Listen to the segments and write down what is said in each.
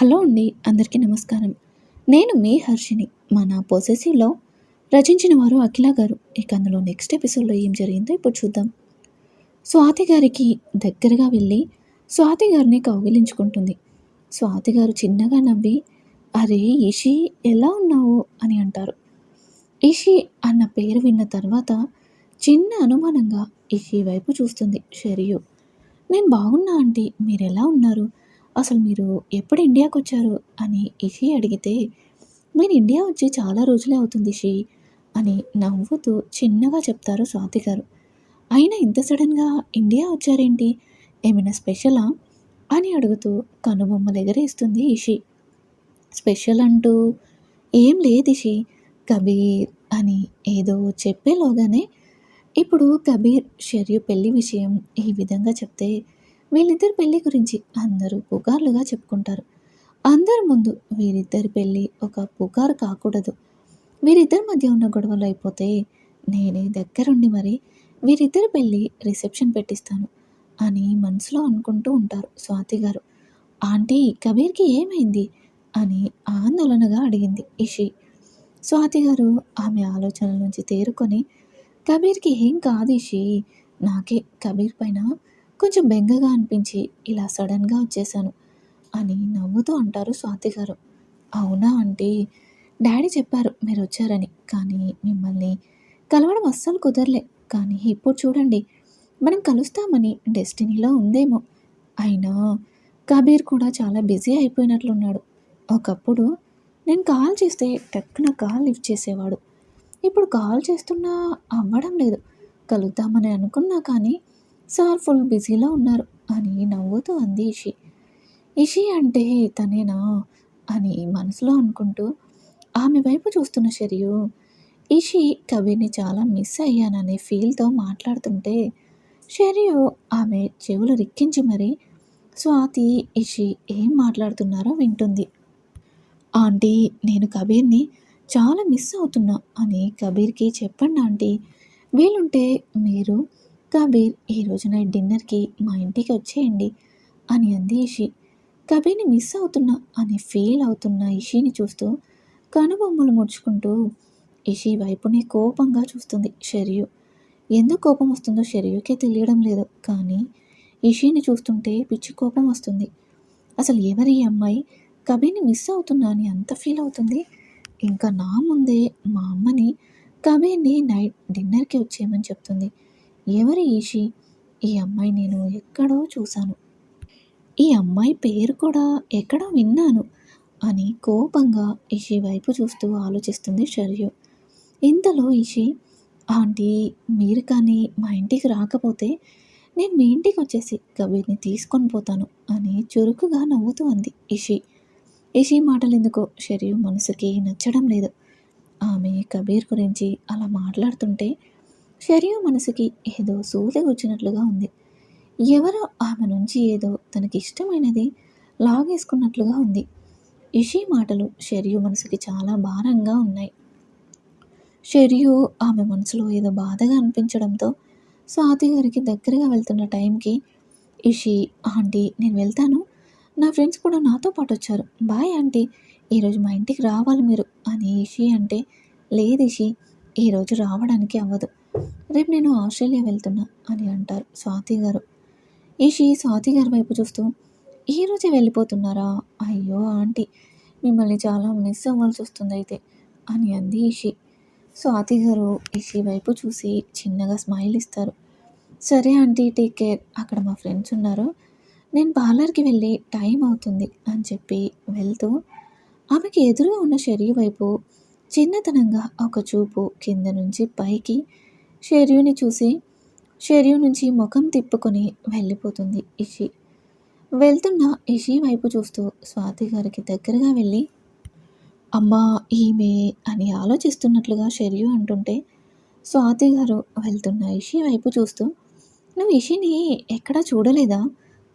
Hello అండి అందరికీ నమస్కారం. నేను మీ హర్షిని మన పొసెసివ్లో రచించిన వారు అఖిల గారు. ఇక అందులో నెక్స్ట్ ఎపిసోడ్లో ఏం జరిగిందో ఇప్పుడు చూద్దాం. స్వాతి గారికి దగ్గరగా వెళ్ళి స్వాతి గారిని కౌగిలించుకుంటుంది. స్వాతి గారు చిన్నగా నవ్వి అరే ఇషి ఎలా ఉన్నావు? అని అంటారు. ఇషి అన్న పేరు విన్న తర్వాత చిన్న అనుమానంగా ఇషి వైపు చూస్తుంది. షరియు నేను బాగున్నా ఆంటీ. మీరు ఎలా ఉన్నారు? అసలు మీరు ఎప్పుడు ఇండియాకి వచ్చారు? అని ఇషి అడిగితే నేను ఇండియా వచ్చి చాలా రోజులే అవుతుంది షీ అని నవ్వుతూ చిన్నగా చెప్తారు స్వాతి గారు. అయినా ఇంత సడన్గా ఇండియా వచ్చారేంటి? ఏమైనా స్పెషలా? అని అడుగుతూ కనుబొమ్మలు ఎగరేస్తుంది ఇషి. స్పెషల్ అంటూ ఏం లేదు ఇషి కబీర్ అని ఏదో చెప్పేలోగానే ఇప్పుడు కబీర్ షర్యు పెళ్ళి విషయం ఈ విధంగా చెప్తే వీళ్ళిద్దరి పెళ్ళి గురించి అందరూ పుకార్లుగా చెప్పుకుంటారు. అందరి ముందు వీరిద్దరి పెళ్ళి ఒక పుకారు కాకూడదు. వీరిద్దరి మధ్య ఉన్న గొడవలు అయిపోతే నేనే దగ్గరుండి మరి వీరిద్దరి పెళ్ళి రిసెప్షన్ పెట్టిస్తాను అని మనసులో అనుకుంటూ ఉంటారు స్వాతి గారు. ఆంటీ కబీర్కి ఏమైంది? అని ఆందోళనగా అడిగింది ఇషి. స్వాతి గారు ఆమె ఆలోచనల నుంచి తేరుకొని కబీర్కి ఏం కాదు ఇషి నాకే కబీర్ పైన కొంచెం బెంగగా అనిపించి ఇలా సడన్గా వచ్చేసాను అని నవ్వుతూ అంటారు స్వాతి గారు. అవునా అంటే డాడీ చెప్పారు మీరు వచ్చారని కానీ మిమ్మల్ని కలవడం అస్సలు కుదరలే. కానీ ఇప్పుడు చూడండి మనం కలుస్తామని డెస్టినీలో ఉందేమో. అయినా కబీర్ కూడా చాలా బిజీ అయిపోయినట్లున్నాడు. ఒకప్పుడు నేను కాల్ చేస్తే టక్కున కాల్ లిఫ్ట్ చేసేవాడు. ఇప్పుడు కాల్ చేస్తున్నా అవ్వడం లేదు. కలుద్దామని అనుకున్నా కానీ సార్ ఫుల్ బిజీలో ఉన్నారు అని నవ్వుతూ అంది ఇషి. ఇషి అంటే తనేనా అని మనసులో అనుకుంటూ ఆమె వైపు చూస్తున్న షరియు ఇషి కబీర్ని చాలా మిస్ అయ్యాననే ఫీల్తో మాట్లాడుతుంటే షరియు ఆమె చెవులు రిక్కించి మరి స్వాతి ఇషి ఏం మాట్లాడుతున్నారో వింటుంది. ఆంటీ నేను కబీర్ని చాలా మిస్ అవుతున్నా అని కబీర్కి చెప్పండి ఆంటీ. వీలుంటే మీరు కబీర్ ఈరోజు నైట్ డిన్నర్కి మా ఇంటికి వచ్చేయండి అని అంది ఇషి. కబీర్ని మిస్ అవుతున్నా అని ఫీల్ అవుతున్న ఇషిని చూస్తూ కనుబొమ్మలు ముడుచుకుంటూ ఇషి వైపునే కోపంగా చూస్తుంది షరియు. ఎందుకు కోపం వస్తుందో షరియుకే తెలియడం లేదు కానీ ఇషిని చూస్తుంటే పిచ్చి కోపం వస్తుంది. అసలు ఎవరి అమ్మాయి? కబీర్ని మిస్ అవుతున్నా అని అంత ఫీల్ అవుతుంది? ఇంకా నా ముందే మా అమ్మని కబీర్ని నైట్ డిన్నర్కి వచ్చేయమని చెప్తుంది. ఎవరి ఈషి? ఈ అమ్మాయి నేను ఎక్కడో చూశాను. ఈ అమ్మాయి పేరు కూడా ఎక్కడో విన్నాను అని కోపంగా ఇషి వైపు చూస్తూ ఆలోచిస్తుంది షర్యు. ఇంతలో ఇషి ఆంటీ మీరు కానీ మా ఇంటికి రాకపోతే నేను మీ ఇంటికి వచ్చేసి కబీర్ని తీసుకొని పోతాను అని చురుకుగా నవ్వుతూ అంది ఇషి ఇషి మాటలు ఎందుకో షరియు మనసుకి నచ్చడం లేదు. ఆమె కబీర్ గురించి అలా మాట్లాడుతుంటే షరియు మనసుకి ఏదో సూదగుచ్చినట్లుగా ఉంది. ఎవరో ఆమె నుంచి ఏదో తనకి ఇష్టమైనది లాగేసుకున్నట్లుగా ఉంది. ఇషి మాటలు షరియు మనసుకి చాలా భారంగా ఉన్నాయి. షరియు ఆమె మనసులో ఏదో బాధగా అనిపించడంతో స్వాతి గారికి దగ్గరగా వెళ్తున్న టైంకి ఇషి ఆంటీ నేను వెళ్తాను. నా ఫ్రెండ్స్ కూడా నాతో పాటు వచ్చారు. Bye aunty. ఈరోజు మా ఇంటికి రావాలి మీరు అని ఇషి అంటే లేదు ఇషి ఈరోజు రావడానికి అవ్వదు. రేపు నేను ఆస్ట్రేలియా వెళ్తున్నా అని అంటారు స్వాతి గారు. ఈషి స్వాతి గారి వైపు చూస్తూ ఈరోజే వెళ్ళిపోతున్నారా? అయ్యో ఆంటీ మిమ్మల్ని చాలా మిస్ అవ్వాల్సి వస్తుంది అయితే అని అంది ఈషి స్వాతి గారు ఈషి వైపు చూసి చిన్నగా స్మైల్ ఇస్తారు. సరే ఆంటీ టేక్ కేర్. అక్కడ మా ఫ్రెండ్స్ ఉన్నారు. నేను పార్లర్కి వెళ్ళి టైం అవుతుంది అని చెప్పి వెళ్తూ ఆమెకి ఎదురుగా ఉన్న శరీర వైపు చిన్నతనంగా ఒక చూపు కింద నుంచి పైకి షెర్యూని చూసి షెర్యూ నుంచి ముఖం తిప్పుకొని వెళ్ళిపోతుంది ఇషి. వెళ్తున్న ఇషి వైపు చూస్తూ స్వాతి గారికి దగ్గరగా వెళ్ళి అమ్మా ఈమె అని ఆలోచిస్తున్నట్లుగా షెర్యు అంటుంటే స్వాతి గారు వెళ్తున్న ఇషి వైపు చూస్తూ నువ్వు ఇషిని ఎక్కడా చూడలేదా?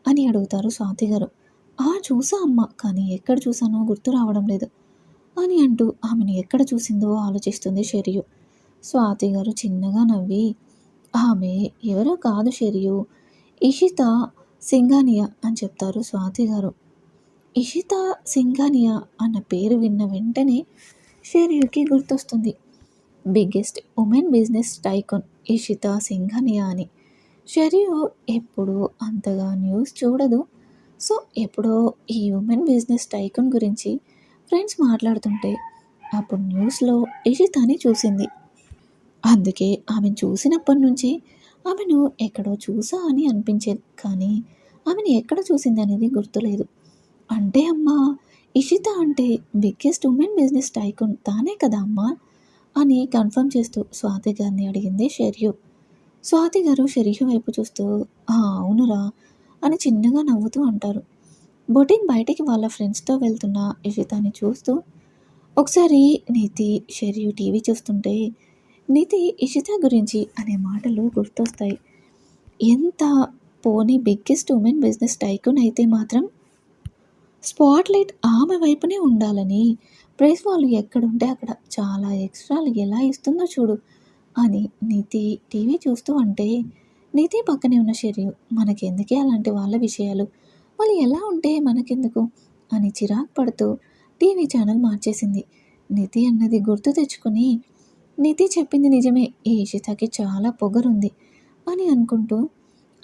అని అడుగుతారు స్వాతి గారు. ఆ చూసా అమ్మ కానీ ఎక్కడ చూసానో గుర్తు రావడం లేదు అని అంటూ ఆమెను ఎక్కడ చూసిందో ఆలోచిస్తుంది షెరియు. స్వాతి గారు చిన్నగా నవ్వి ఆమె ఎవరో కాదు షెరియు. ఇషిత సింగానియా అని చెప్తారు స్వాతి గారు. ఇషిత సింఘానియా అన్న పేరు విన్న వెంటనే షెరియుకి గుర్తొస్తుంది. Biggest women business tycoon Ishita Singhania అని. షెరియు ఎప్పుడు అంతగా న్యూస్ చూడదు. సో ఎప్పుడో ఈ ఉమెన్ బిజినెస్ టైకోన్ గురించి ఫ్రెండ్స్ మాట్లాడుతుంటే అప్పుడు న్యూస్లో ఇషితాని చూసింది. అందుకే ఆమెను చూసినప్పటి నుంచి ఆమెను ఎక్కడో చూసా అని అనిపించేది కానీ ఆమెను ఎక్కడ చూసింది అనేది గుర్తులేదు. అంటే అమ్మా ఇషిత అంటే బిగ్గెస్ట్ ఉమెన్ బిజినెస్ టైకున్ తానే కదా అమ్మా? అని కన్ఫర్మ్ చేస్తూ స్వాతి గారిని అడిగింది షెరియు. స్వాతి గారు షెరియు వైపు చూస్తూ అవునురా అని చిన్నగా నవ్వుతూ అంటారు. బొటిన్ బయటికి వాళ్ళ ఫ్రెండ్స్తో వెళ్తున్న ఇషితాని చూస్తూ ఒకసారి నీతి షెరియు టీవీ చూస్తుంటే నిధి ఇషిత గురించి అనే మాటలు గుర్తొస్తాయి. ఎంత పోనీ బిగ్గెస్ట్ ఉమెన్ బిజినెస్ టైకున్ అయితే మాత్రం స్పాట్లైట్ ఆమె వైపునే ఉండాలని ప్రైస్ వాళ్ళు ఎక్కడుంటే అక్కడ చాలా ఎక్స్ట్రాలు ఎలా ఇస్తుందో చూడు అని నితి టీవీ చూస్తూ అంటే నితి పక్కనే ఉన్న శరీరం మనకెందుకే అలాంటి వాళ్ళ విషయాలు? వాళ్ళు ఎలా ఉంటే మనకెందుకు? అని చిరాకు పడుతూ టీవీ ఛానల్ మార్చేసింది. నితి అన్నది గుర్తు తెచ్చుకొని నిధి చెప్పింది నిజమే. ఈ ఈషితకి చాలా పొగరుంది అని అనుకుంటూ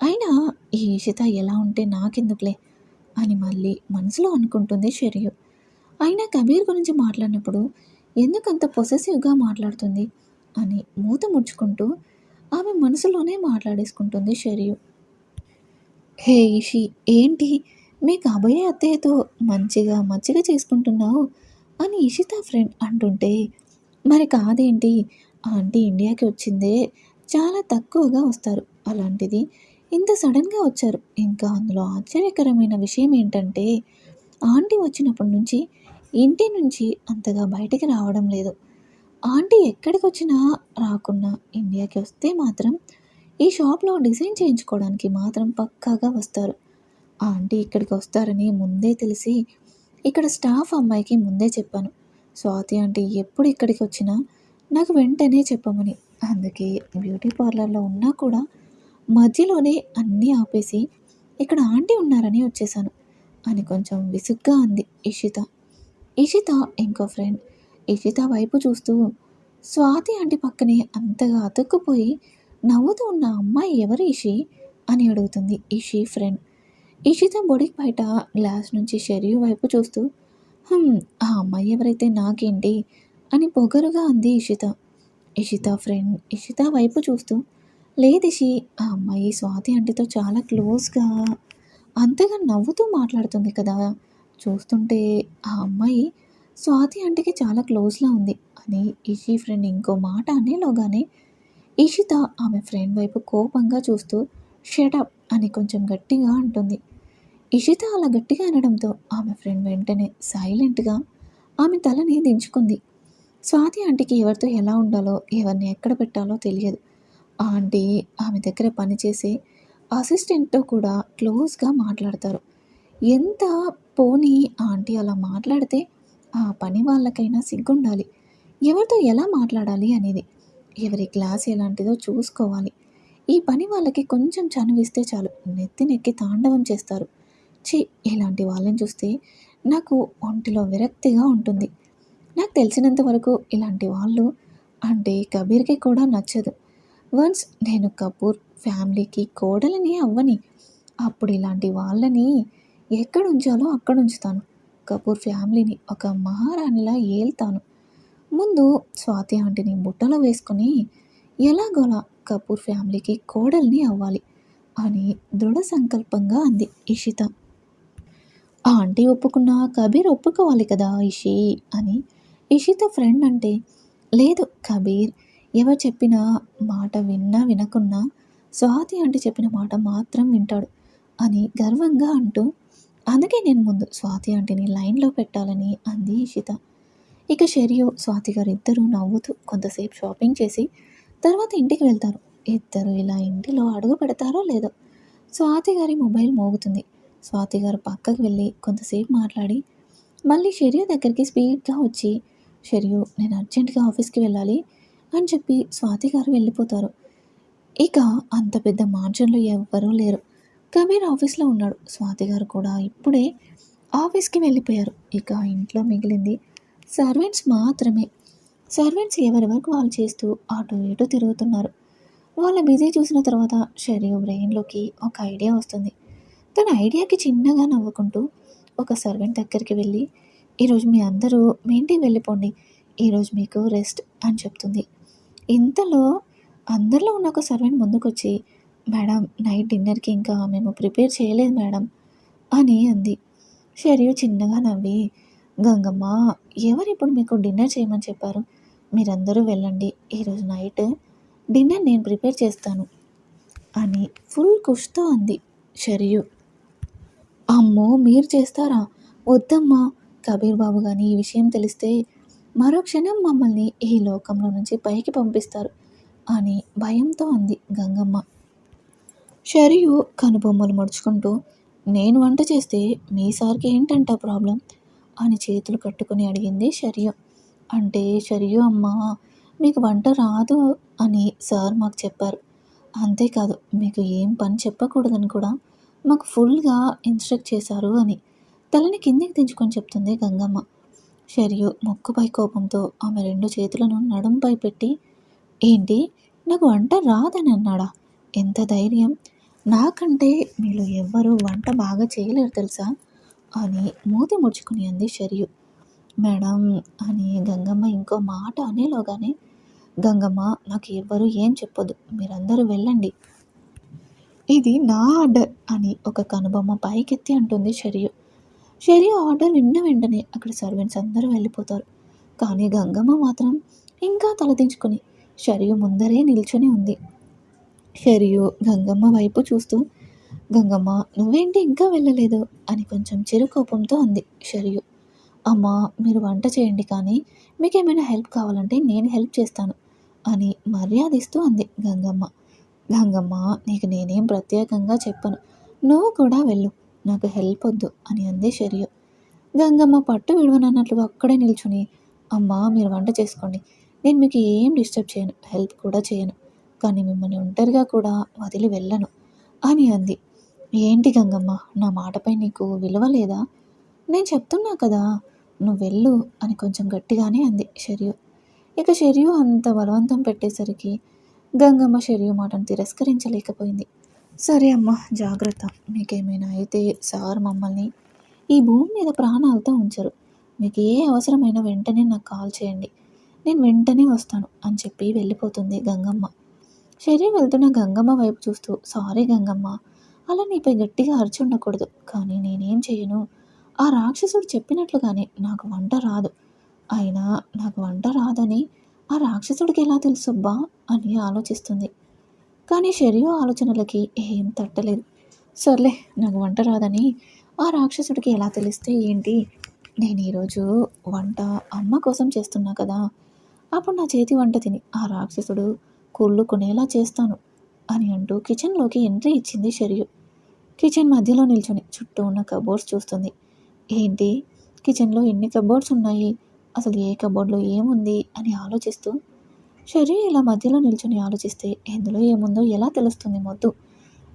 అయినా ఈ ఈషిత ఎలా ఉంటే నాకెందుకులే అని మళ్ళీ మనసులో అనుకుంటుంది షరియు. అయినా కబీర్ గురించి మాట్లాడినప్పుడు ఎందుకంత పొసెసివ్గా మాట్లాడుతుంది అని మూత ముడుచుకుంటూ ఆమె మనసులోనే మాట్లాడేసుకుంటుంది షరియు. హే ఇషి ఏంటి? మీ కాబోయే అత్తయ్యతో మంచిగా మచ్చిగా చేసుకుంటున్నావు అని ఇషిత ఫ్రెండ్ అంటుంటే మరి కాదేంటి? ఆంటీ ఇండియాకి వచ్చిందే చాలా తక్కువగా వస్తారు అలాంటిది. ఇంత సడన్గా వచ్చారు. ఇంకా అందులో ఆశ్చర్యకరమైన విషయం ఏంటంటే ఆంటీ వచ్చినప్పటి నుంచి ఇంటి నుంచి అంతగా బయటికి రావడం లేదు. ఆంటీ ఎక్కడికి వచ్చినా రాకున్నా ఇండియాకి వస్తే మాత్రం ఈ షాప్లో డిజైన్ చేయించుకోవడానికి మాత్రం పక్కాగా వస్తారు. ఆంటీ ఇక్కడికి వస్తారని ముందే తెలిసి ఇక్కడ స్టాఫ్ అమ్మాయికి ముందే చెప్పాను. స్వాతి ఆంటీ ఎప్పుడు ఇక్కడికి వచ్చినా నాకు వెంటనే చెప్పమని. అందుకే బ్యూటీ పార్లర్లో ఉన్నా కూడా మధ్యలోనే అన్నీ ఆపేసి ఇక్కడ ఆంటీ ఉన్నారని వచ్చేసాను అని కొంచెం విసుగ్గా అంది ఇషిత. ఇషిత ఇంకో ఫ్రెండ్. ఇషిత వైపు చూస్తూ స్వాతి ఆంటీ పక్కనే అంతగా అతుక్కుపోయి నవ్వుతూ ఉన్న అమ్మాయి ఎవరు ఇషి అని అడుగుతుంది ఇషి ఫ్రెండ్. ఇషిత బొడికి బయట గ్లాస్ నుంచి షెరియు వైపు చూస్తూ ఆ అమ్మాయి ఎవరైతే నాకేంటి అని పొగరుగా అంది ఇషిత. ఇషిత ఫ్రెండ్ ఇషిత వైపు చూస్తూ లేదిషి ఆ అమ్మాయి స్వాతి అంటితో చాలా క్లోజ్గా అంతగా నవ్వుతూ మాట్లాడుతుంది కదా. చూస్తుంటే ఆ అమ్మాయి స్వాతి అంటికి చాలా క్లోజ్లా ఉంది అని ఇషి ఫ్రెండ్ ఇంకో మాట అనేలోగానే ఇషిత ఆమె ఫ్రెండ్ వైపు కోపంగా చూస్తూ షటప్ అని కొంచెం గట్టిగా అంటుంది. ఇషిత అలా గట్టిగా అనడంతో ఆమె ఫ్రెండ్ వెంటనే సైలెంట్గా ఆమె తలని దించుకుంది. స్వాతి ఆంటీకి ఎవరితో ఎలా ఉండాలో ఎవరిని ఎక్కడ పెట్టాలో తెలియదు. ఆ ఆంటీ ఆమె దగ్గర పనిచేసే అసిస్టెంట్తో కూడా క్లోజ్గా మాట్లాడతారు. ఎంత పోనీ ఆంటీ అలా మాట్లాడితే ఆ పని వాళ్ళకైనా సిగ్గుండాలి. ఎవరితో ఎలా మాట్లాడాలి అనేది ఎవరి క్లాస్ ఎలాంటిదో చూసుకోవాలి. ఈ పని వాళ్ళకి కొంచెం చనువిస్తే చాలు నెత్తి నెక్కి తాండవం చేస్తారు. ఛీ ఇలాంటి వాళ్ళని చూస్తే నాకు ఒంటిలో విరక్తిగా ఉంటుంది. నాకు తెలిసినంత వరకు ఇలాంటి వాళ్ళు అంటే కబీర్కి కూడా నచ్చదు. వన్స్ నేను కపూర్ ఫ్యామిలీకి కోడలని అవ్వని అప్పుడు ఇలాంటి వాళ్ళని ఎక్కడ ఉంచాలో అక్కడ ఉంచుతాను కపూర్ ఫ్యామిలీని ఒక మహారాణిలా ఏల్తాను. ముందు స్వాతి ఆంటీని బుట్టలో వేసుకొని ఎలాగోలా కపూర్ ఫ్యామిలీకి కోడల్ని అవ్వాలి అని దృఢ సంకల్పంగా అంది ఇషిత. ఆ ఆంటీ ఒప్పుకున్నా కబీర్ ఒప్పుకోవాలి కదా ఇషి అని. ఇషితో ఫ్రెండ్ అంటే లేదు కబీర్ ఎవరు చెప్పిన మాట విన్నా వినకున్నా స్వాతి ఆంటీ చెప్పిన మాట మాత్రం వింటాడు అని గర్వంగా అంటూ అందుకే నేను ముందు స్వాతి ఆంటీని లైన్లో పెట్టాలని అంది ఇషిత. ఇక షెరియో స్వాతి గారు ఇద్దరూ నవ్వుతూ కొంతసేపు షాపింగ్ చేసి తర్వాత ఇంటికి వెళ్తారు. ఇద్దరు ఇలా ఇంటిలో అడుగు పెడతారో లేదో స్వాతి గారి మొబైల్ మోగుతుంది. స్వాతి గారు పక్కకు వెళ్ళి కొంతసేపు మాట్లాడి మళ్ళీ షెరియు దగ్గరికి స్పీడ్గా వచ్చి షెరియు నేను అర్జెంటుగా ఆఫీస్కి వెళ్ళాలి అని చెప్పి స్వాతి గారు వెళ్ళిపోతారు. ఇక అంత పెద్ద మార్జిన్లో ఎవ్వరూ లేరు. కబీర్ ఆఫీస్లో ఉన్నాడు. స్వాతి గారు కూడా ఇప్పుడే ఆఫీస్కి వెళ్ళిపోయారు. ఇక ఇంట్లో మిగిలింది సర్వెంట్స్ మాత్రమే. సర్వెంట్స్ ఎవరి వరకు వాళ్ళు చేస్తూ అటు ఇటు తిరుగుతున్నారు. వాళ్ళ బిజీ చూసిన తర్వాత షరియు బ్రెయిన్లోకి ఒక ఐడియా వస్తుంది. తన ఐడియాకి చిన్నగా నవ్వుకుంటూ ఒక సర్వెంట్ దగ్గరికి వెళ్ళి ఈరోజు మీ అందరూ మీ ఇంటికి వెళ్ళిపోండి ఈరోజు మీకు రెస్ట్ అని చెప్తుంది. ఇంతలో అందరిలో ఉన్న ఒక సర్వెంట్ ముందుకొచ్చి మేడం నైట్ డిన్నర్కి ఇంకా మేము ప్రిపేర్ చేయలేదు మేడం అని అంది. షరియు చిన్నగా నవ్వి గంగమ్మ ఎవరు ఇప్పుడు మీకు డిన్నర్ చేయమని చెప్పారు? మీరందరూ వెళ్ళండి ఈరోజు నైట్ డిన్నర్ నేను ప్రిపేర్ చేస్తాను అని ఫుల్ కుష్తో అంది షరియు. అమ్మో మీరు చేస్తారా? వద్దమ్మా. కబీర్ బాబు కానీ ఈ విషయం తెలిస్తే మరో క్షణం మమ్మల్ని ఈ లోకంలో నుంచి పైకి పంపిస్తారు అని భయంతో అంది గంగమ్మ. షరియు కనుబొమ్మలు ముడుచుకుంటూ నేను వంట చేస్తే మీ సార్కి ఏంటంట ప్రాబ్లం? అని చేతులు కట్టుకుని అడిగింది షరియు. అంటే షరియు అమ్మ మీకు వంట రాదు అని సార్ మాకు చెప్పారు. అంతేకాదు మీకు ఏం పని చెప్పకూడదని కూడా మాకు ఫుల్గా ఇన్స్ట్రక్ట్ చేశారు అని. తలని కిందికి దించుకొని చెప్తుంది గంగమ్మ. షరియు మొక్కుపై కోపంతో ఆమె రెండు చేతులను నడుంపై పెట్టి ఏంటి? నాకు వంట రాదని అన్నాడా? ఎంత ధైర్యం! నాకంటే మీరు ఎవ్వరూ వంట బాగా చేయలేరు తెలుసా? అని మూతి ముడుచుకుని అంది షరియు మేడం అని గంగమ్మ ఇంకో మాట అనేలోగానే గంగమ్మ నాకు ఎవ్వరూ ఏం చెప్పొద్దు. మీరందరూ వెళ్ళండి. ఇది నా ఆర్డర్ అని ఒక కనుబొమ్మ పైకెత్తి అంటుంది షరియు. షరియు ఆర్డర్ విన్న వెంటనే అక్కడ సర్వెంట్స్ అందరూ వెళ్ళిపోతారు. కానీ గంగమ్మ మాత్రం ఇంకా తలదించుకుని షరియు ముందరే నిల్చొని ఉంది. షరియు గంగమ్మ వైపు చూస్తూ గంగమ్మ నువ్వేంటి ఇంకా వెళ్ళలేదు? అని కొంచెం చిరు కోపంతో అంది షరియు. అమ్మా మీరు వంట చేయండి కానీ మీకు ఏమైనా హెల్ప్ కావాలంటే నేను హెల్ప్ చేస్తాను అని మర్యాదిస్తూ అంది గంగమ్మ. గంగమ్మ నీకు నేనేం ప్రత్యేకంగా చెప్పను. నువ్వు కూడా వెళ్ళు. నాకు హెల్ప్ వద్దు అని అంది శరియు. గంగమ్మ పట్టు విడవనన్నట్లు అక్కడే నిల్చుని అమ్మా మీరు వంట చేసుకోండి. నేను మీకు ఏం డిస్టర్బ్ చేయను హెల్ప్ కూడా చేయను. కానీ మిమ్మల్ని ఒంటరిగా కూడా వదిలి వెళ్ళను అని అంది. ఏంటి గంగమ్మ నా మాటపై నీకు విలువ లేదా? నేను చెప్తున్నా కదా నువ్వు వెళ్ళు అని కొంచెం గట్టిగానే అంది షరియు ఇక షరియు అంత బలవంతం పెట్టేసరికి గంగమ్మ షెరియు మాటను తిరస్కరించలేకపోయింది. సరే అమ్మ జాగ్రత్త. మీకేమైనా అయితే సార్ మమ్మల్ని ఈ భూమి మీద ప్రాణాలతో ఉంచరు. మీకు ఏ అవసరమైన వెంటనే నాకు కాల్ చేయండి. నేను వెంటనే వస్తాను అని చెప్పి వెళ్ళిపోతుంది గంగమ్మ. శరీర వెళ్తున్న గంగమ్మ వైపు చూస్తూ సారీ గంగమ్మ అలా నీపై గట్టిగా అరిచి ఉండకూడదు. కానీ నేనేం చేయను? ఆ రాక్షసుడు చెప్పినట్లుగానే నాకు వంట రాదు. అయినా నాకు వంట రాదని ఆ రాక్షసుడికి ఎలా తెలుసుబ్బా? అని ఆలోచిస్తుంది. కానీ షరియు ఆలోచనలకి ఏం తట్టలేదు. సర్లే నాకు వంట రాదని. ఆ రాక్షసుడికి ఎలా తెలిస్తే ఏంటి? నేను ఈరోజు వంట అమ్మ కోసం చేస్తున్నా కదా. అప్పుడు నా చేతి వంట తిని ఆ రాక్షసుడు కుళ్ళు కొనేలా చేస్తాను అని అంటూ కిచెన్లోకి ఎంట్రీ ఇచ్చింది షరియు. కిచెన్ మధ్యలో నిల్చొని చుట్టూ ఉన్న కబోర్డ్స్ చూస్తుంది. ఏంటి? కిచెన్లో ఎన్ని కబోర్డ్స్ ఉన్నాయి? అసలు ఏ కబోర్డ్లో ఏముంది అని ఆలోచిస్తూ షరీ ఇలా మధ్యలో నిల్చొని ఆలోచిస్తే ఎందులో ఏముందో ఎలా తెలుస్తుంది మొద్దు?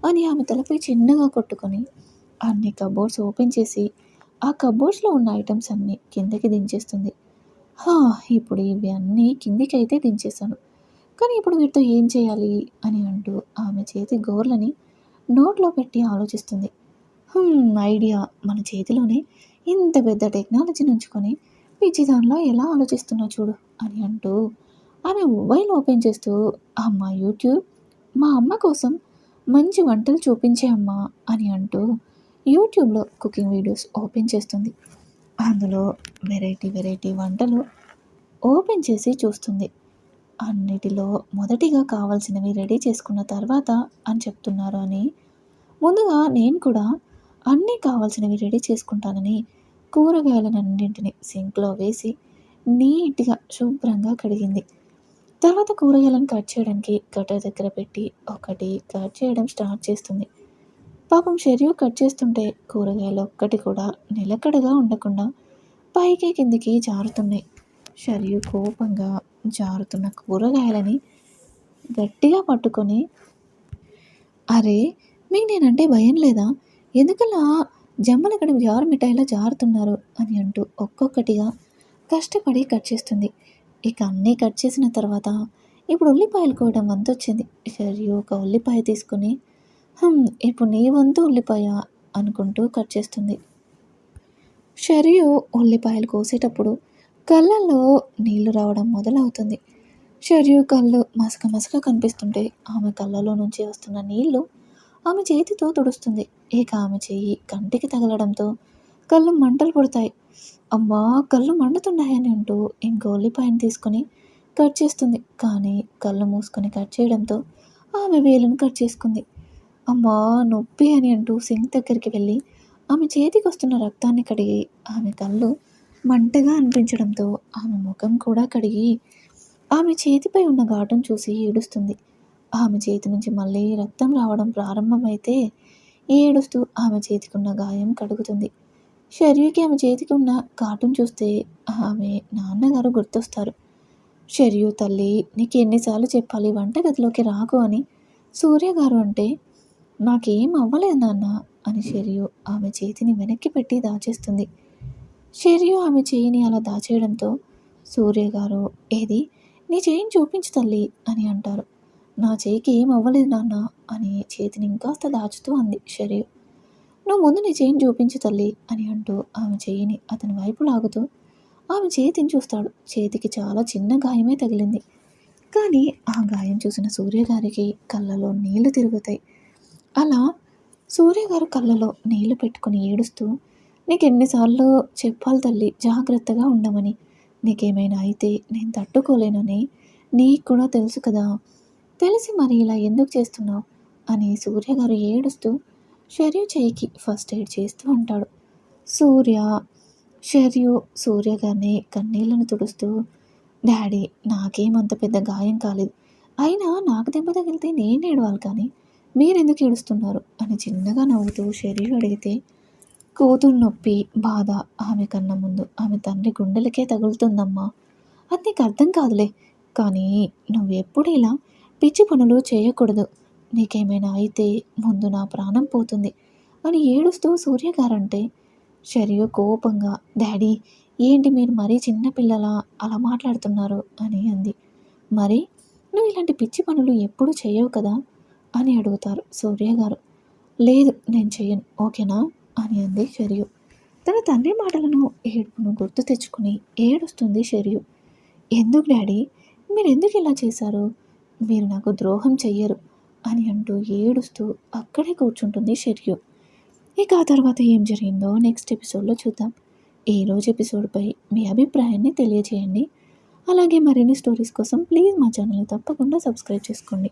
అని ఆమె తలపై చిన్నగా కొట్టుకొని అన్ని కబోర్డ్స్ ఓపెన్ చేసి ఆ కబోర్డ్స్లో ఉన్న ఐటమ్స్ అన్నీ కిందకి దించేస్తుంది. హా ఇప్పుడు ఇవి అన్నీ కిందికి అయితే దించేశాను. కానీ ఇప్పుడు వీటితో ఏం చేయాలి? అని అంటూ ఆమె చేతి గోర్లని నోట్లో పెట్టి ఆలోచిస్తుంది. ఐడియా. మన చేతిలోనే ఇంత పెద్ద టెక్నాలజీని ఉంచుకొని పిచ్చి దానిలో ఎలా ఆలోచిస్తున్నా చూడు అని అంటూ ఆమె మొబైల్ ఓపెన్ చేస్తూ అమ్మ యూట్యూబ్? మా అమ్మ కోసం మంచి వంటలు చూపించే అమ్మ అని అంటూ యూట్యూబ్లో కుకింగ్ వీడియోస్ ఓపెన్ చేస్తుంది. అందులో వెరైటీ వెరైటీ వంటలు ఓపెన్ చేసి చూస్తుంది. అన్నిటిలో మొదటిగా కావాల్సినవి రెడీ చేసుకున్న తర్వాత అని చెప్తున్నారు అని. ముందుగా నేను కూడా అన్నీ కావాల్సినవి రెడీ చేసుకుంటానని కూరగాయలన్నింటిని సింక్లో వేసి నీట్గా శుభ్రంగా కడిగింది. తర్వాత కూరగాయలను కట్ చేయడానికి కట్టర్ దగ్గర పెట్టి ఒకటి కట్ చేయడం స్టార్ట్ చేస్తుంది. పాపం షెరియు కట్ చేస్తుంటే కూరగాయలు ఒక్కటి కూడా నిలకడగా ఉండకుండా పైకి కిందికి జారుతున్నాయి. షరియు కోపంగా జారుతున్న కూరగాయలని గట్టిగా పట్టుకొని అరే మీకు నేనంటే భయం లేదా? ఎందుకలా జమ్మలగడ జారు మిఠాయిలో జారుతున్నారు అని అంటూ ఒక్కొక్కటిగా కష్టపడి కట్ చేస్తుంది. ఇక అన్నీ కట్ చేసిన తర్వాత ఇప్పుడు ఉల్లిపాయలు కోయడం వంతు వచ్చింది సరే ఒక ఉల్లిపాయ తీసుకుని ఇప్పుడు నీ వంతు ఉల్లిపాయ అనుకుంటూ కట్ చేస్తుంది. షరియు ఉల్లిపాయలు కోసేటప్పుడు కళ్ళల్లో నీళ్ళు రావడం మొదలవుతుంది. షరియు కళ్ళు మసక మసక కనిపిస్తుంటే ఆమె కళ్ళలో నుంచి వస్తున్న నీళ్ళు ఆమె చేతితో తుడుస్తుంది. ఇక ఆమె చెయ్యి కంటికి తగలడంతో కళ్ళు మంటలు పుడతాయి అమ్మా కళ్ళు మండుతున్నాయని అంటూ ఇంకో ఉల్లిపాయను తీసుకుని కట్ చేస్తుంది. కానీ కళ్ళు మూసుకొని కట్ చేయడంతో ఆమె వేలును కట్ చేసుకుంది. అమ్మా నొప్పి అని అంటూ సింక్ దగ్గరికి వెళ్ళి ఆమె చేతికి వస్తున్న రక్తాన్ని కడిగి ఆమె కళ్ళు మంటగా అనిపించడంతో ఆమె ముఖం కూడా కడిగి ఆమె చేతిపై ఉన్న ఘాటును చూసి ఏడుస్తుంది. ఆమె చేతి నుంచి మళ్ళీ రక్తం రావడం ప్రారంభమైతే ఏడుస్తూ ఆమె చేతికి ఉన్న గాయం కడుగుతుంది. షర్యుకి ఆమె చేతికి ఉన్న కార్టూన్ చూస్తే ఆమె నాన్నగారు గుర్తొస్తారు. షర్యు తల్లి నీకు ఎన్నిసార్లు చెప్పాలి వంటగదిలోకి రాకు అని. సూర్య గారు అంటే నాకేం అవ్వలేదు నాన్న అని షర్యు ఆమె చేతిని వెనక్కి పెట్టి దాచేస్తుంది. షర్యు ఆమె చేయిని అలా దాచేయడంతో సూర్య గారు ఏది? నీ చేయిని చూపించు తల్లి అని అంటారు. నా చేయికి ఏం అవ్వలేదు నాన్న అని చేతిని ఇంకాస్త దాచుతూ అంది షరియు నువ్వు ముందు నీ చేయిని చూపించు తల్లి అని అంటూ ఆమె చేయిని అతని వైపు లాగుతూ ఆమె చేతిని చూస్తాడు. చేతికి చాలా చిన్న గాయమే తగిలింది. కానీ ఆ గాయం చూసిన సూర్యగారికి కళ్ళలో నీళ్ళు తిరుగుతాయి. అలా సూర్యగారు కళ్ళలో నీళ్ళు పెట్టుకుని ఏడుస్తూ నీకు ఎన్నిసార్లు చెప్పాలి తల్లి జాగ్రత్తగా ఉండమని. నీకేమైనా అయితే నేను తట్టుకోలేనని నీకు కూడా తెలుసు కదా. తెలిసి మరి ఇలా ఎందుకు చేస్తున్నావు? అని సూర్యగారు ఏడుస్తూ షర్యు చేయికి ఫస్ట్ ఎయిడ్ చేస్తూ అంటాడు సూర్య షర్యు సూర్య గారిని కన్నీళ్ళను తుడుస్తూ డాడీ నాకేమంత పెద్ద గాయం కాలేదు. అయినా నాకు దెబ్బ తగిలితే నేను ఏడవాలి కానీ మీరెందుకు ఏడుస్తున్నారు? అని చిన్నగా నవ్వుతూ షర్యు అడిగితే కూతురు నొప్పి బాధ ఆమె కన్న ముందు ఆమె తండ్రి గుండెలకే తగులుతుందమ్మా. అది నీకు అర్థం కాదులే. కానీ నువ్వు ఎప్పుడు ఇలా పిచ్చి పనులు చేయకూడదు. నీకేమైనా అయితే ముందు నా ప్రాణం పోతుంది అని ఏడుస్తూ సూర్యగారంటే శర్య కోపంగా డాడీ ఏంటి మీరు మరీ చిన్నపిల్లలా అలా మాట్లాడుతున్నారు? అని అంది. మరి నువ్వు ఇలాంటి పిచ్చి పనులు ఎప్పుడు చేయవు కదా? అని అడుగుతారు సూర్య గారు. లేదు నేను చేయను ఓకేనా? అని అంది షరియు తన తండ్రి మాటలను ఏడుపును గుర్తు తెచ్చుకుని ఏడుస్తుంది షరియు ఎందుకు డాడీ? మీరు ఎందుకు ఇలా చేశారు? మీరు నాకు ద్రోహం చెయ్యరు అని అంటూ ఏడుస్తూ అక్కడే కూర్చుంటుంది షెర్యు. ఇక ఆ తర్వాత ఏం జరిగిందో నెక్స్ట్ ఎపిసోడ్లో చూద్దాం. ఈ రోజు ఎపిసోడ్పై మీ అభిప్రాయాన్ని తెలియజేయండి. అలాగే మరిన్ని స్టోరీస్ కోసం ప్లీజ్ మా ఛానల్ని తప్పకుండా సబ్స్క్రైబ్ చేసుకోండి.